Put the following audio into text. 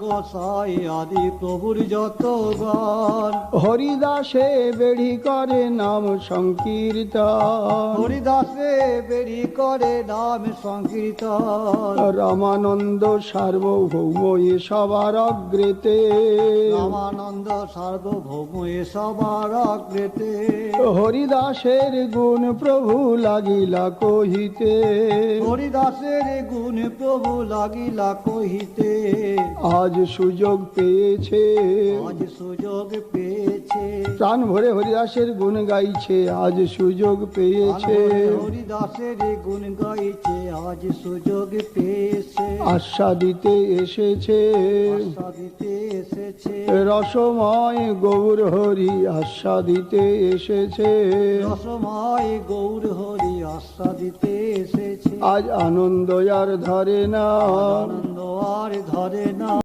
গোসাই আদি প্রভুর যত গান হরিদাসে বেড়ি করে নাম সংকীর্তন। হরিদাসে বেরি করে নাম সংকীর্তন। রামানন্দ সার্বভৌম এ সবার অগ্রেতে। রামানন্দ সার্বভৌম এ সবার অগ্রেতে। হরিদাসের গুণ প্রভু লাগিলা কহিতে। হরিদাসের গুণ প্রভু লাগিলা কহিতে। আজ সুযোগ পেয়েছে। আজ সুযোগ পেয়েছে। প্রাণ ভরে হরিদাসের গুণ গাইছে আজ সুযোগ পেয়েছে। হরিদাসের গুণ গাইছে আজ সুযোগ পেয়েছে। আস্বাদিতে এসেছে। আস্বাদিতে এসেছে। রসময় গৌর হরি আশা আস্বাদিতে এসেছে। রসময় গৌর হরি আশা আস্বাদিতে এসেছে। আজ আনন্দ আর ধরে না। আনন্দ না